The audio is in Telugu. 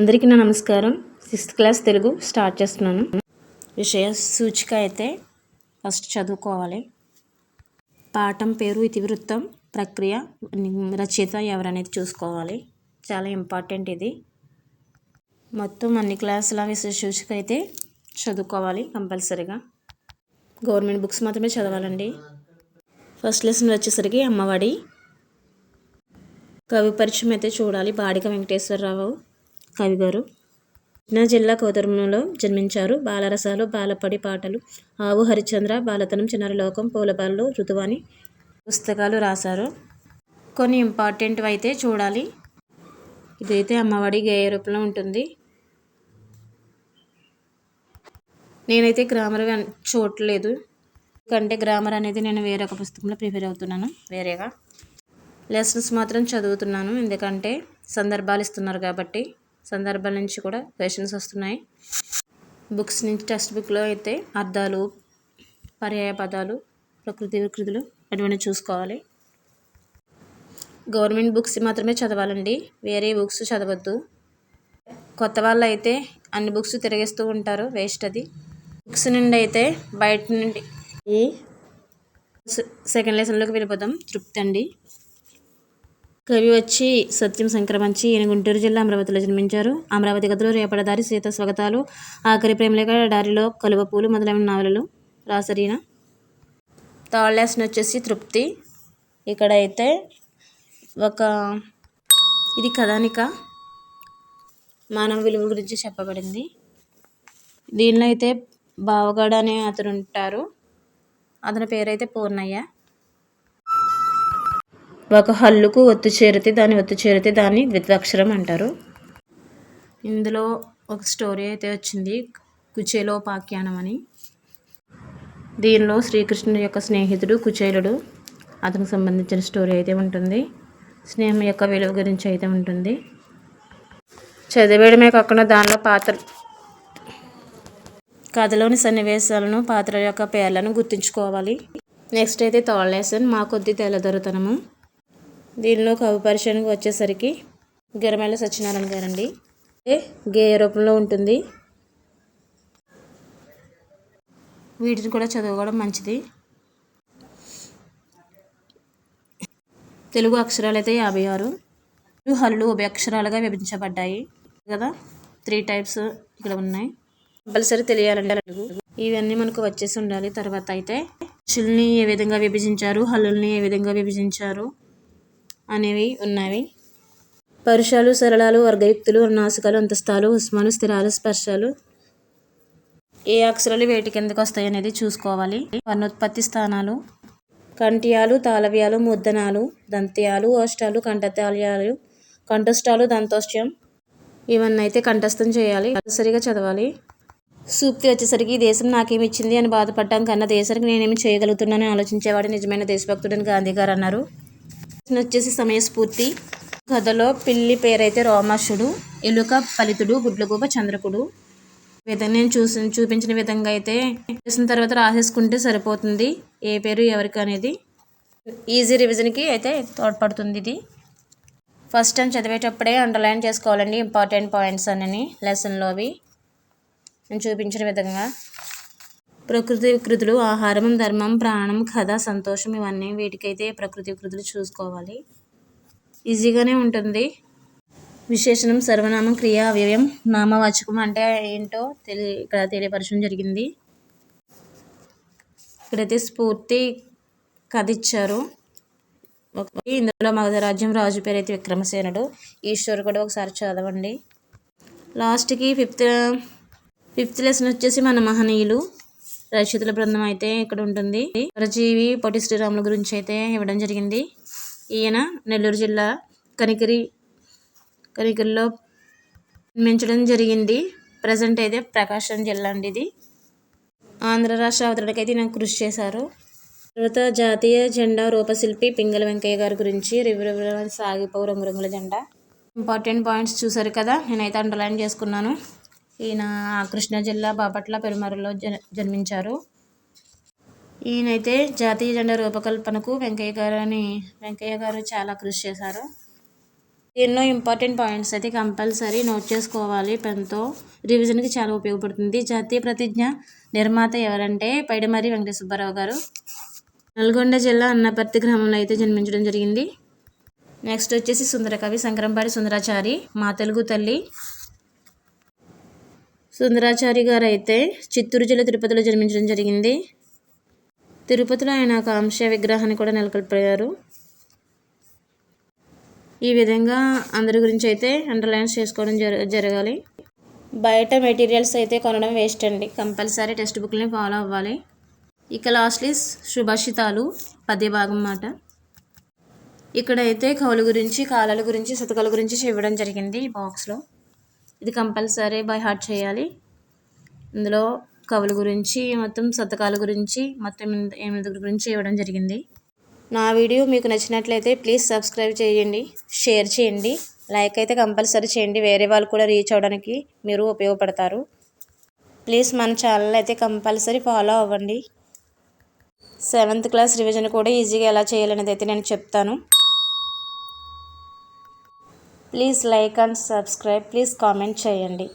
అందరికీ నా నమస్కారం. సిక్స్త్ క్లాస్ తెలుగు స్టార్ట్ చేస్తున్నాను. విషయ సూచిక అయితే ఫస్ట్ చదువుకోవాలి. పాఠం పేరు ఇతివృత్తం ప్రక్రియ రచయిత ఎవరనేది చూసుకోవాలి. చాలా ఇంపార్టెంట్ ఇది. మొత్తం అన్ని క్లాసుల విషయ సూచిక అయితే చదువుకోవాలి కంపల్సరీగా. గవర్నమెంట్ బుక్స్ మాత్రమే చదవాలండి. ఫస్ట్ లెసన్ వచ్చేసరికి అమ్మఒడి కవి పరిచయం అయితే చూడాలి. బాడిక వెంకటేశ్వరరావు. కవి గారు. కృష్ణా జిల్లా కోదర్మంలో జన్మించారు. బాలరసాలు బాలపడి పాటలు ఆవు హరిశ్చంద్ర బాలతనం చిన్నారి లోకం పూలబాలు ఋతువాని పుస్తకాలు రాశారు. కొన్ని ఇంపార్టెంట్ అయితే చూడాలి. ఇదైతే అమ్మఒడి గేయ రూపంలో ఉంటుంది. నేనైతే గ్రామర్ చూడలేదు ఎందుకంటే గ్రామర్ అనేది నేను వేరొక పుస్తకంలో ప్రిపేర్ అవుతున్నాను. వేరేగా. లెసన్స్ మాత్రం చదువుతున్నాను. ఎందుకంటే సందర్భాలు ఇస్తున్నారు కాబట్టి. సందర్భాల నుంచి కూడా క్వశ్చన్స్ వస్తున్నాయి. బుక్స్ నుంచి టెక్స్ట్ బుక్లో అయితే అర్థాలు పర్యాయ పదాలు ప్రకృతి వికృతులు అటువంటి చూసుకోవాలి. గవర్నమెంట్ బుక్స్ మాత్రమే చదవాలండి. వేరే బుక్స్ చదవద్దు. కొత్త వాళ్ళు అయితే అన్ని బుక్స్ తిరిగేస్తూ ఉంటారు వేస్ట్ అది. బుక్స్ నుండి అయితే బయట నుండి సెకండ్ లెసన్లోకి వెళ్ళిపోదాం. తృప్తి అండి. కవి వచ్చి సత్యం సంక్రమించి ఈయన గుంటూరు జిల్లా అమరావతిలో జన్మించారు. అమరావతి గదిలో రేపడదారి సీత స్వాగతాలు ఆఖరి ప్రేమలేఖ దారిలో కలువ పూలు మొదలైన నావలలు రాసరీన? ఈయన థర్డ్ లెసన్ వచ్చేసి తృప్తి. ఇక్కడ అయితే ఒక ఇది కథానిక. మానవ విలువ గురించి చెప్పబడింది. దీనిలో అయితే బావగాడు అనే అతను ఉంటారు. అతని పేరైతే పూర్ణయ్య. ఒక హల్లుకు ఒత్తు చేరితే దాన్ని ఒత్తు చేరితే దాన్ని ద్విత్వాక్షరం అంటారు. ఇందులో ఒక స్టోరీ అయితే వచ్చింది కుచేలోపాఖ్యానం అని. దీనిలో శ్రీకృష్ణుడి యొక్క స్నేహితుడు కుచేలుడు అతనికి సంబంధించిన స్టోరీ అయితే ఉంటుంది. స్నేహం యొక్క విలువ గురించి అయితే ఉంటుంది. చదివేయడమే కాకుండా దానిలో పాత్ర కథలోని సన్నివేశాలను పాత్ర యొక్క పేర్లను గుర్తుంచుకోవాలి. నెక్స్ట్ అయితే థర్డ్ లెసన్ మా కొద్ది తెల్లదొరతనము. దీనిలో కవి పరిచయానికి వచ్చేసరికి గిరమేళ సత్యనారాయణ గారండి. ఏ గేయ రూపంలో ఉంటుంది. వీటిని కూడా చదువుకోవడం మంచిది. తెలుగు అక్షరాలు అయితే యాభై ఆరు. హల్లు ఉభయ అక్షరాలుగా విభజించబడ్డాయి. కదా? త్రీ టైప్స్ ఇక్కడ ఉన్నాయి. కంపల్సరీ తెలియాలండి తెలుగు ఇవన్నీ మనకు వచ్చేసి ఉండాలి. తర్వాత అయితే చిల్ని ఏ విధంగా విభజించారు? హల్లుల్ని ఏ విధంగా విభజించారు? అనేవి ఉన్నవి. పరుషాలు సరళాలు వర్గయుక్తులు నాసికలు అంతస్తాలు ఉస్మాలు స్థిరాలు స్పర్శాలు. ఏ అక్షరాలు వేటి కిందకు వస్తాయి అనేది చూసుకోవాలి. వర్ణోత్పత్తి స్థానాలు. కంఠ్యాలు తాళవ్యాలు ముద్దనాలు దంత్యాలు ఓష్టాలు కంఠతాళ్యాలు కంఠస్థాలు దంతోష్టం ఇవన్నీ అయితే కంఠస్థం చేయాలి. సరిగా చదవాలి. సూక్తి వచ్చేసరికి ఈ దేశం నాకేమి ఇచ్చింది అని బాధపడ్డాం కన్నా దేశానికి నేనేమి చేయగలుగుతున్నానని ఆలోచించేవాడు నిజమైన దేశభక్తుడని గాంధీ గారు అన్నారు. వచ్చేసి సమయస్ఫూర్తి. కథలో పిల్లి పేరైతే రోమాషుడు ఎలుక ఫలితుడు గుడ్లగూప చంద్రకుడు. విధంగా నేను చూసి చూపించిన విధంగా అయితే చేసిన తర్వాత రాసేసుకుంటే సరిపోతుంది. ఏ పేరు ఎవరికి అనేది ఈజీ రివిజన్కి అయితే తోడ్పడుతుంది ఇది. ఫస్ట్ టైం చదివేటప్పుడే అండర్లైన్ చేసుకోవాలండి ఇంపార్టెంట్ పాయింట్స్ అని లెసన్లో అవి నేను చూపించిన విధంగా. ప్రకృతి వికృతులు ఆహారం ధర్మం ప్రాణం కథ సంతోషం ఇవన్నీ వీటికైతే ప్రకృతి వికృతులు చూసుకోవాలి. ఈజీగానే ఉంటుంది. విశేషణం సర్వనామం క్రియ అవ్యయం నామవాచకం అంటే ఏంటో తెలి ఇక్కడ తెలియపరచడం జరిగింది. ఇక్కడైతే స్ఫూర్తి కథ ఇచ్చారు ఇందులో మగధరాజ్యం రాజు పేరు అయితే విక్రమసేనుడు. ఈశ్వరు కూడా ఒకసారి చదవండి. లాస్ట్కి ఫిఫ్త్ ఫిఫ్త్ లెసన్ వచ్చేసి మన మహనీయులు. రచయితల బృందం అయితే ఇక్కడ ఉంటుంది. వరజీవి పొట్టి శ్రీరాముల గురించి అయితే ఇవ్వడం జరిగింది. ఈయన నెల్లూరు జిల్లా కనికిరి కనికిరిలో నిర్మించడం జరిగింది. ప్రజెంట్ అయితే ప్రకాశం జిల్లా అండి ఇది. ఆంధ్ర రాష్ట్ర అవతరణకి అయితే నాకు కృషి చేశారు. తర్వాత జాతీయ జెండా రూపశిల్పి పింగళ వెంకయ్య గారి గురించి రివ్యూ సాగిపోవు రంగురంగుల జెండా. ఇంపార్టెంట్ పాయింట్స్ చూసారు కదా నేనైతే అండర్లైన్ చేసుకున్నాను. ఈయన కృష్ణా జిల్లా బాపట్ల పెరుమరులో జన్ జన్మించారు. ఈయనైతే జాతీయ జెండా రూపకల్పనకు వెంకయ్య గారని వెంకయ్య గారు చాలా కృషి చేశారు. ఎన్నో ఇంపార్టెంట్ పాయింట్స్ అయితే కంపల్సరీ నోట్ చేసుకోవాలి. పెన్తో రివిజన్కి చాలా ఉపయోగపడుతుంది. జాతీయ ప్రతిజ్ఞ నిర్మాత ఎవరంటే పైడమరి వెంకట సుబ్బారావు గారు. నల్గొండ జిల్లా అన్నపర్తి గ్రామంలో అయితే జన్మించడం జరిగింది. నెక్స్ట్ వచ్చేసి సుందరకవి శంకరంపాడి సుందరాచారి మా తెలుగు తల్లి సుందరాచారి గారు అయితే చిత్తూరు జిల్లా తిరుపతిలో జన్మించడం జరిగింది. తిరుపతిలో ఆయన ఒక విగ్రహాన్ని కూడా నెలకొల్పారు. ఈ విధంగా అందరి గురించి అయితే అండర్లైన్స్ చేసుకోవడం జర జరగాలి. బయట మెటీరియల్స్ అయితే కొనడం వేస్ట్ అండి. కంపల్సరీ టెక్స్ట్ బుక్ని ఫాలో అవ్వాలి. ఇక లాస్ట్లీ శుభాషితాలు పద్య భాగం మాట. ఇక్కడైతే కవుల గురించి కాలాల గురించి శతకాల గురించి చెప్పడం జరిగింది ఈ బాక్స్లో. ఇది కంపల్సరీ బై హార్ట్ చేయాలి. ఇందులో కవుల గురించి మొత్తం శతకాల గురించి మొత్తం ఎనిమిది గురించి ఇవ్వడం జరిగింది. నా వీడియో మీకు నచ్చినట్లయితే ప్లీజ్ సబ్స్క్రైబ్ చేయండి షేర్ చేయండి లైక్ అయితే కంపల్సరీ చేయండి. వేరే వాళ్ళు కూడా రీచ్ అవ్వడానికి మీరు ఉపయోగపడతారు. ప్లీజ్ మన ఛానల్ అయితే కంపల్సరీ ఫాలో అవ్వండి. సెవెంత్ క్లాస్ రివిజన్ కూడా ఈజీగా ఎలా చేయాలనేది అయితే నేను చెప్తాను. Please like and subscribe. Please comment చేయండి.